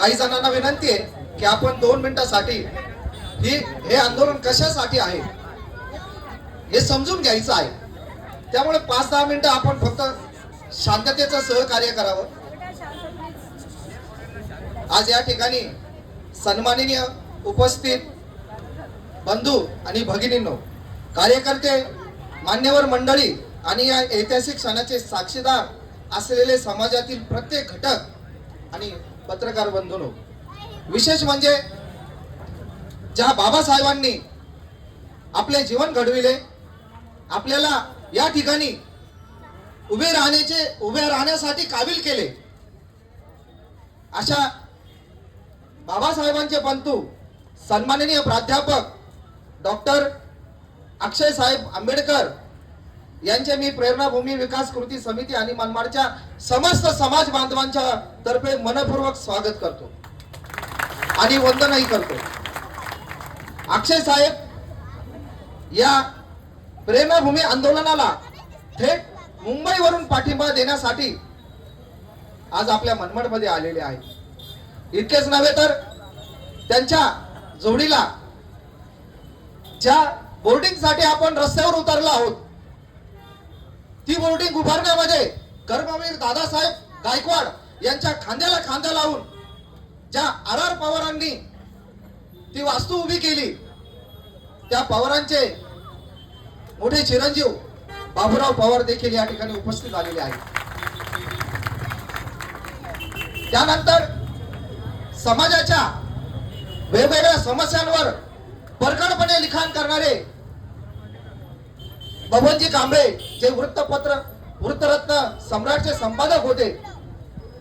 काही जणांना विनंती आहे की आपण दोन मिनिटासाठी ही हे आंदोलन कशासाठी आहे हे समजून घ्यायचं आहे. त्यामुळे पाच दहा मिनिटं आपण फक्त शांततेचं सहकार्य करावं. आज या ठिकाणी सन्माननीय उपस्थित बंधू आणि भगिनींनो कार्यकर्ते मान्यवर मंडळी आणि या ऐतिहासिक क्षणाचे साक्षीदार असलेले समाजातील प्रत्येक घटक आणि पत्रकार बंधून. विशेष म्हणजे ज्या बाबासाहेबांनी आपले जीवन घडविले आपल्याला या ठिकाणी उभे राहण्याचे उभे राहण्यासाठी काबिल केले. अशा बाबासाहेबांचे बंधू सन्माननीय प्राध्यापक डॉक्टर अक्षय साहेब आंबेडकर यांचे मी प्रेरणाभूमी विकास कृती समिती आणि मनमाडच्या समस्त समाज बांधवांच्या तर्फे मनपूर्वक स्वागत करतो. आणि वंदनही करतो. अक्षय साहेब या प्रेरणाभूमी आंदोलनाला थेट मुंबईवरून पाठिंबा देण्यासाठी आज आपल्या मनमाडमध्ये आलेले आहेत. इतकेच नव्हे तर त्यांच्या जोडीला ज्या बोर्डिंगसाठी आपण रस्त्यावर उतरलो आहोत ती बोर्डिंग उभारण्यामध्ये कर्मवीर दादासाहेब गायकवाड यांच्या खांद्याला खांदा लावून ज्या आर आर पवारांनी ती वास्तू उभी केली त्या पवारांचे मोठे चिरंजीव बाबूराव पवार देखील या ठिकाणी उपस्थित आलेले आहेत. त्यानंतर समाजाच्या वेगवेगळ्या समस्यांवर परखडपणे लिखाण करणारे बबनजी कांबळे जे वृत्तपत्र वृत्तरत्न सम्राटचे संपादक होते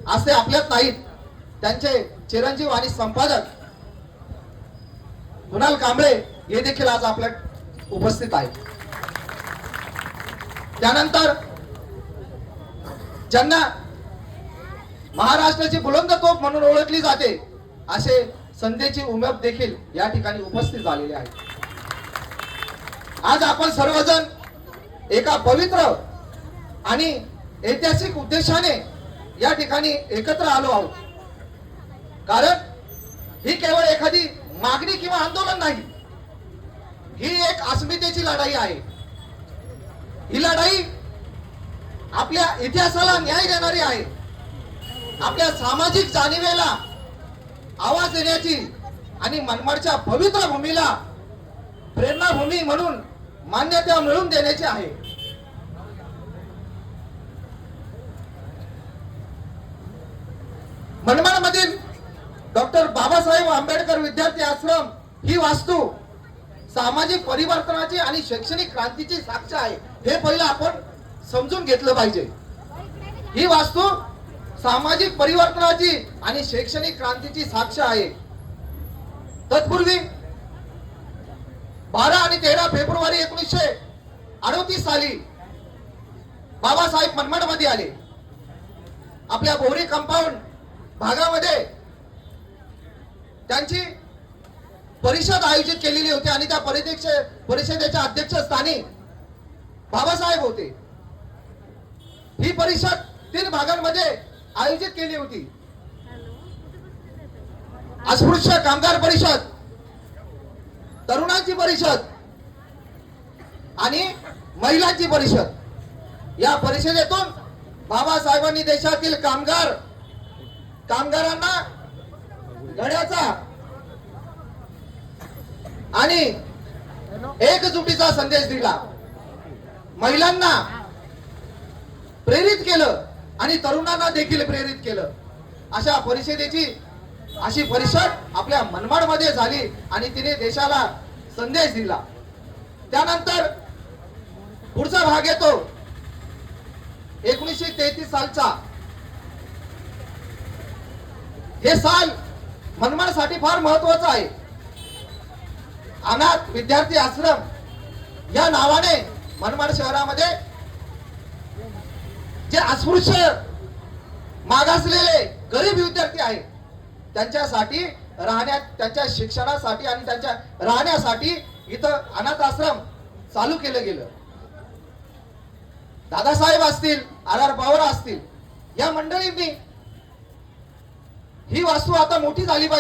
आज ते आपल्यात नाहीत. त्यांचे चिरंजीव आणि संपादक कुणाल कांबळे हे देखील आज आपल्यात उपस्थित आहेत. त्यानंतर ज्यांना महाराष्ट्राची बुलंद तोप म्हणून ओळखली जाते असे संधीची उमेद देखील या ठिकाणी उपस्थित झालेले आहेत. आज आपण सर्वजण एका पवित्र आणि ऐतिहासिक उद्देशाने या ठिकाणी एकत्र आलो आहोत. कारण ही केवळ एखादी मागणी किंवा आंदोलन नाही ही एक अस्मितेची लढाई आहे. ही लढाई आपल्या इतिहासाला न्याय देणारी आहे. आपल्या सामाजिक जाणीवेला आवाज देण्याची आणि मनमाडच्या पवित्र भूमीला प्रेरणाभूमी म्हणून मान्यता मिळवून देण्याची आहे. मनमाड मधील डॉक्टर बाबासाहेब आंबेडकर विद्यार्थी आश्रम ही वास्तू सामाजिक परिवर्तनाची आणि शैक्षणिक क्रांतीची साक्ष आहे. हे पहिलं आपण समजून घेतलं पाहिजे. ही वास्तू सामाजिक परिवर्तनाची आणि शैक्षणिक क्रांतीची साक्ष आहे. तत्पूर्वी बारा आणि तेरा फेब्रुवारी एकोणीसशे अडोतीस साली बाबासाहेब मनमाडमध्ये आले. आपल्या बोरी कंपाऊंड भागामध्ये त्यांची परिषद आयोजित केलेली होती आणि त्या परिदेश परिषदेच्या अध्यक्षस्थानी बाबासाहेब होते. ही परिषद तीन भागांमध्ये आयोजित केली होती. अस्पृश्य कामगार परिषद तरुणांची परिषद आणि महिलांची परिषद. या परिषदेतून बाबासाहेबांनी देशातील कामगार कामगारांना घड्याचा आणि एकजुटीचा संदेश दिला. महिलांना प्रेरित केलं आणि तरुणांना देखील प्रेरित केलं. अशा परिषदेची अशी परिषद आपल्या मनमाडमध्ये झाली आणि तिने देशाला संदेश दिला. त्यानंतर पुढचा भाग येतो. एकोणीसशे तेहतीस सालचा हे साल मनमाडसाठी फार महत्वाचं आहे. अनाथ विद्यार्थी आश्रम या नावाने मनमाड शहरामध्ये जे अस्पृश्य मागासलेले गरीब विद्यार्थी आहेत त्यांच्यासाठी राहण्या त्यांच्या शिक्षणासाठी आणि त्यांच्या राहण्यासाठी इथं अनाथ आश्रम चालू केलं गेलं. दादासाहेब असतील आर आर पवार असतील या मंडळींनी ही वास्तू आता मोठी झाली पाहिजे.